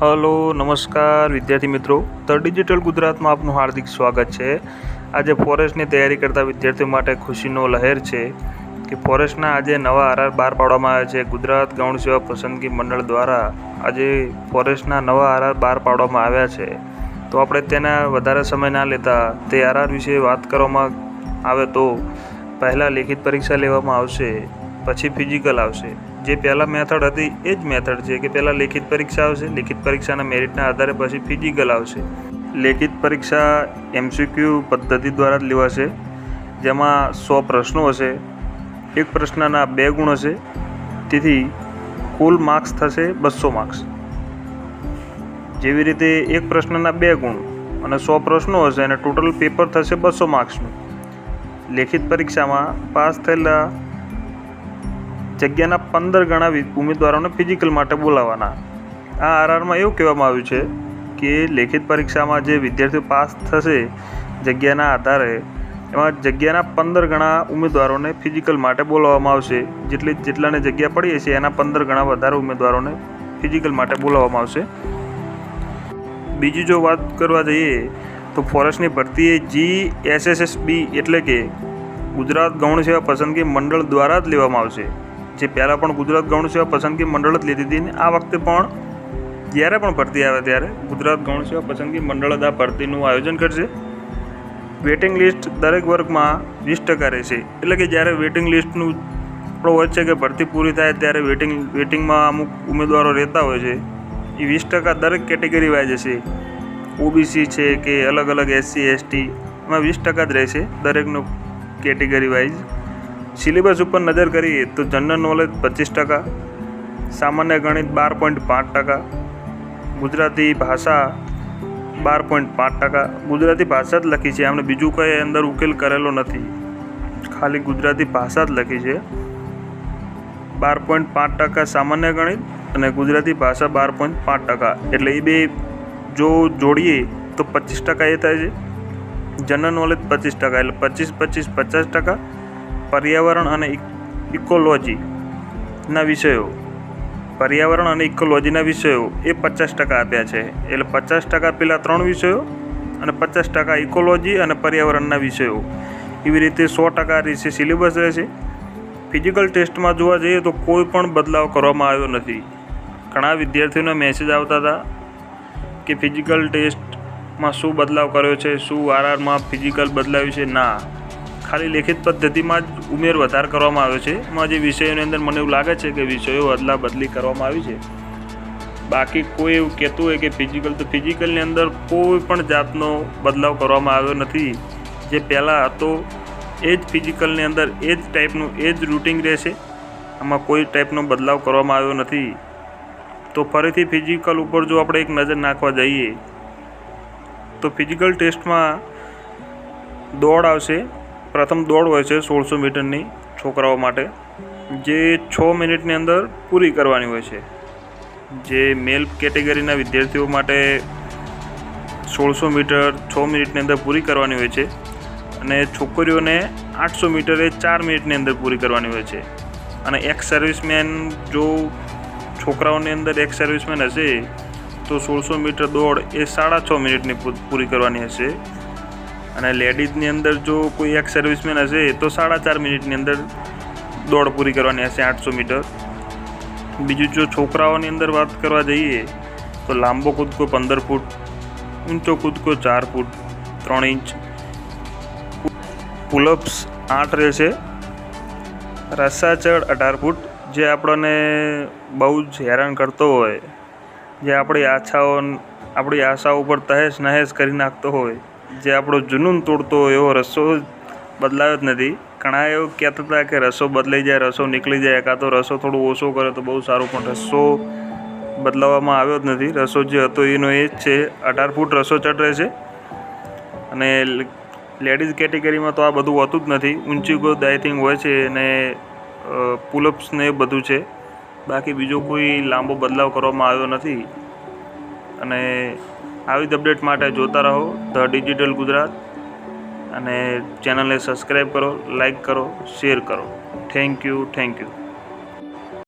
Hello, નમસ્કાર વિદ્યાર્થી મિત્રો. ધ ડિજિટલ ગુજરાતમાં આપનું હાર્દિક સ્વાગત છે. આજે ફોરેસ્ટની તૈયારી કરતા વિદ્યાર્થીઓ માટે ખુશીનો લહેર છે કે ફોરેસ્ટના આજે નવા આરઆર બહાર પાડવામાં આવ્યા છે. ગુજરાત ગૌણ સેવા પસંદગી મંડળ દ્વારા આજે ફોરેસ્ટના નવા આરઆર બહાર પાડવામાં આવ્યા છે. તો આપણે તેના વધારે સમય ના લેતા તે આરઆર વિશે વાત કરવામાં આવે તો પહેલાં લેખિત પરીક્ષા લેવામાં આવશે, પછી ફિઝિકલ આવશે. જે પહેલાં મેથડ હતી એ જ મેથડ છે કે પહેલાં લેખિત પરીક્ષા આવશે. લેખિત પરીક્ષાના મેરિટના આધારે પછી ફિઝિકલ આવશે. લેખિત પરીક્ષા એમસીક્યુ પદ્ધતિ દ્વારા જ લેવાશે. જેમાં સો પ્રશ્નો હશે. એક પ્રશ્નના બે ગુણ હશે. તેથી કુલ માર્ક્સ થશે બસો માર્ક્સ જેવી રીતે એક પ્રશ્નના બે ગુણ અને સો પ્રશ્નો હશે અને ટોટલ પેપર થશે બસો માર્ક્સનું લેખિત પરીક્ષામાં પાસ થયેલા જગ્યાના પંદર ગણા ઉમેદવારોને ફિઝિકલ માટે બોલાવવાના આ આરઆરમાં એવું કહેવામાં આવ્યું છે કે લેખિત પરીક્ષામાં જે વિદ્યાર્થીઓ પાસ થશે જગ્યાના આધારે, એમાં જગ્યાના પંદર ગણા ઉમેદવારોને ફિઝિકલ માટે બોલાવવામાં આવશે. જેટલી જેટલાને જગ્યા પડી હશે, એના પંદર ગણા વધારે ઉમેદવારોને ફિઝિકલ માટે બોલાવવામાં આવશે. બીજી જો વાત કરવા જઈએ, તો ફોરેસ્ટની ભરતી એ જી એસએસએસબી એટલે કે ગુજરાત ગૌણ સેવા પસંદગી મંડળ દ્વારા જ લેવામાં આવશે. જે પહેલાં પણ ગુજરાત ગૌણ સેવા પસંદગી મંડળ જ લીધી હતી ને આ વખતે પણ જ્યારે પણ ભરતી આવે ત્યારે ગુજરાત ગૌણ સેવા પસંદગી મંડળ જ આ ભરતીનું આયોજન કરશે. વેટિંગ લિસ્ટ દરેક વર્ગમાં વીસ ટકા રહેશે. એટલે કે જ્યારે વેટિંગ લિસ્ટનું આપણો હોય છે કે ભરતી પૂરી થાય ત્યારે વેટિંગ, વેટિંગમાં અમુક ઉમેદવારો રહેતા હોય છે. એ વીસ ટકા દરેક કેટેગરી વાઇઝ હશે. ઓબીસી છે કે અલગ અલગ એસસી, એસટી, એમાં વીસ ટકા જ રહેશે દરેકનું કેટેગરી વાઇઝ. સિલેબસ ઉપર નજર કરીએ તો જનરલ નોલેજ પચીસ ટકા, સામાન્ય ગણિત બાર પોઈન્ટ પાંચ ટકા, ગુજરાતી ભાષા બાર પોઈન્ટ પાંચ ટકા. ગુજરાતી ભાષા જ લખી છે, એમણે બીજું કંઈ અંદર ઉકેલ કરેલો નથી. ખાલી ગુજરાતી ભાષા જ લખી છે. બાર પોઈન્ટ પાંચ ટકા સામાન્ય ગણિત અને ગુજરાતી ભાષા બાર પોઈન્ટ પાંચ ટકા. એટલે એ બે જો જોડીએ તો પચીસ ટકા એ થાય છે. જનરલ નોલેજ પચીસ ટકા, એટલે પચીસ પચીસ, પચાસ ટકા પર્યાવરણ અને ઇકોલોજીના વિષયો. પર્યાવરણ અને ઇકોલોજીના વિષયો એ પચાસ ટકા આપ્યા છે. એટલે પચાસ ટકા પેલા ત્રણ વિષયો અને પચાસ ટકા ઇકોલોજી અને પર્યાવરણના વિષયો. એવી રીતે સો ટકા રીતે સિલેબસ રહેશે. ફિઝિકલ ટેસ્ટમાં જોવા જઈએ તો કોઈ પણ બદલાવ કરવામાં આવ્યો નથી. ઘણા વિદ્યાર્થીઓને મેસેજ આવતા હતા કે ફિઝિકલ ટેસ્ટમાં શું બદલાવ કર્યો છે? શું આરઆરમાં ફિઝિકલ બદલાવ્યું છે? ના. ખાલી લેખિત પદ્ધતિમાં જ ઉમેર વધાર કરવામાં આવ્યો છે. એમાં જે વિષયોની અંદર મને એવું લાગે છે કે વિષયો અદલા બદલી કરવામાં આવી છે. બાકી કોઈ એવું કહેતું હોય કે ફિઝિકલ તો ફિઝિકલની અંદર કોઈ પણ જાતનો બદલાવ કરવામાં આવ્યો નથી. જે પહેલાં હતો, એ જ ફિઝિકલની અંદર એ જ ટાઈપનું એ જ રૂટિંગ રહેશે. આમાં કોઈ ટાઈપનો બદલાવ કરવામાં આવ્યો નથી. તો ફરીથી ફિઝિકલ ઉપર જો આપણે એક નજર નાખવા જઈએ, તો ફિઝિકલ ટેસ્ટમાં દોડ આવશે. પ્રથમ દોડ હોય છે સોળસો મીટરની છોકરાઓ માટે, જે છ મિનિટની અંદર પૂરી કરવાની હોય છે. જે મેલ કેટેગરીના વિદ્યાર્થીઓ માટે સોળસો મીટર, છ મિનિટની અંદર પૂરી કરવાની હોય છે અને છોકરીઓને આઠસો મીટર એ ચાર મિનિટની અંદર પૂરી કરવાની હોય છે. અને એક્સ સર્વિસમેન જો છોકરાઓની અંદર એક્સ સર્વિસમેન હશે, તો સોળસો મીટર દોડ એ સાડા છ મિનિટની પૂરી કરવાની હશે. અને લેડીઝની અંદર જો કોઈ એક સર્વિસમેન હશે તો સાડા ચાર મિનિટની અંદર દોડ પૂરી કરવાની હશે, આઠસો મીટર. બીજું જો છોકરાઓની અંદર વાત કરવા જઈએ, તો લાંબો કૂદકો પંદર ફૂટ, ઊંચો કૂદકો ચાર ફૂટ, ત્રણ ઇંચ. પુલઅપ્સ આઠ રહેશે. રસ્સાચડ અઢાર ફૂટ, જે આપણને બહુ જ હેરાન કરતો હોય, જે આપણી આછાઓ, આપણી આશાઓ ઉપર તહેશ નહેશ કરી નાખતો હોય જે આપણો જુનૂન તોડતો હોય એવો રસ્સો બદલાયો જ નથી. ઘણા એવું કહેતા હતા કે રસ્સો બદલાઈ જાય, રસો નીકળી જાય, કાં તો રસો થોડો ઓછો કરે તો બહુ સારું, પણ રસ્સો બદલાવવામાં આવ્યો જ નથી. રસો જે હતો એનો એ જ છે, અઢાર ફૂટ રસો ચડ રહેશે અને લેડીઝ કેટેગરીમાં તો આ બધું હોતું જ નથી. ઊંચી ગોદ થિંક હોય છે અને પુલઅપ્સ ને એ બધું છે. બાકી બીજો કોઈ લાંબો બદલાવ કરવામાં આવ્યો નથી. અને આવી જ અપડેટ માટે જોતા રહો. The digital Gujarat. અને ચેનલને સબસ્ક્રાઈબ કરો લાઈક કરો, શેર કરો. Thank you thank you.